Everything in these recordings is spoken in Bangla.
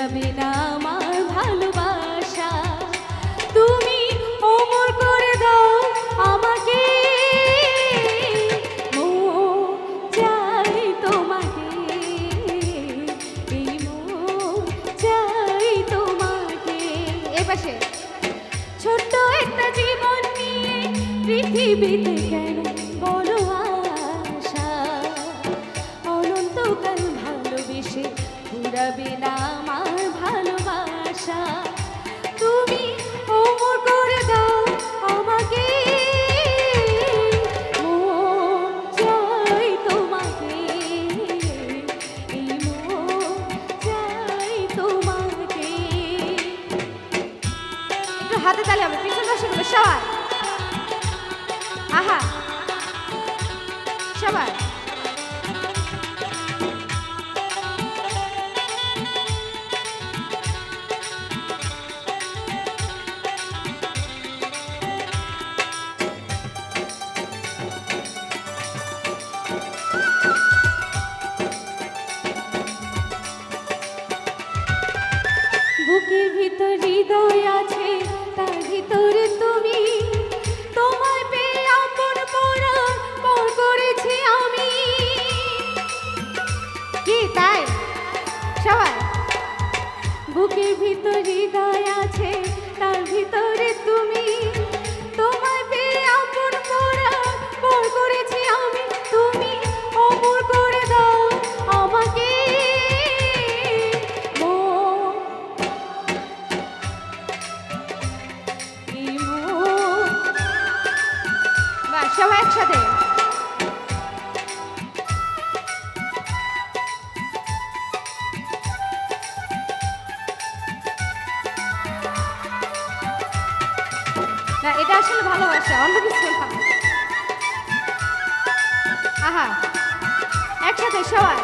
আমার ভালোবাসা। তুমি অমর করে দাও আমাকে। চাই তোমাকে। চাই তোমাকে। ছোট্ট একটা জীবন নিয়ে পৃথিবীতে কেন হাতে তালে হবে পিছন বসে গেলো সবাই। আহা। সবাই। বুকের ভিতর হৃদয় আছে তার ভিতরে করেছি আমি। কি তাই? বুকের ভিতর হৃদয় আছে তার ভিতরে তুমি। সবাই একসাথে। না, এটা আসলে ভালোবাসা অন্য কিছু আহা, একসাথে সবাই।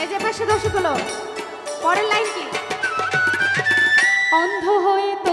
এই যে পাশে দর্শক হলো পরের লাইন কি? অন্ধ হয়ে তো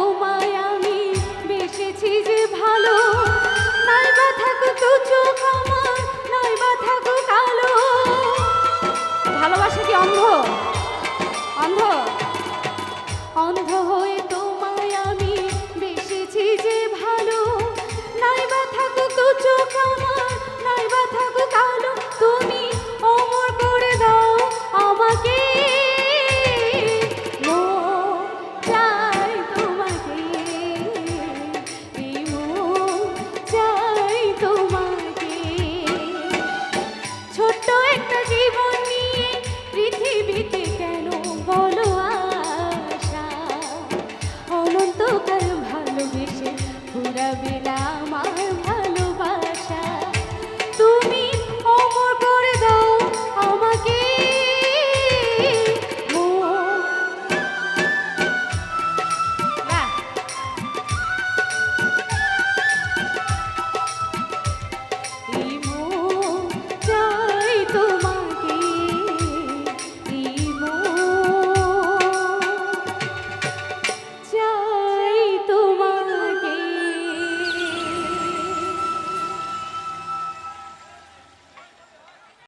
baby.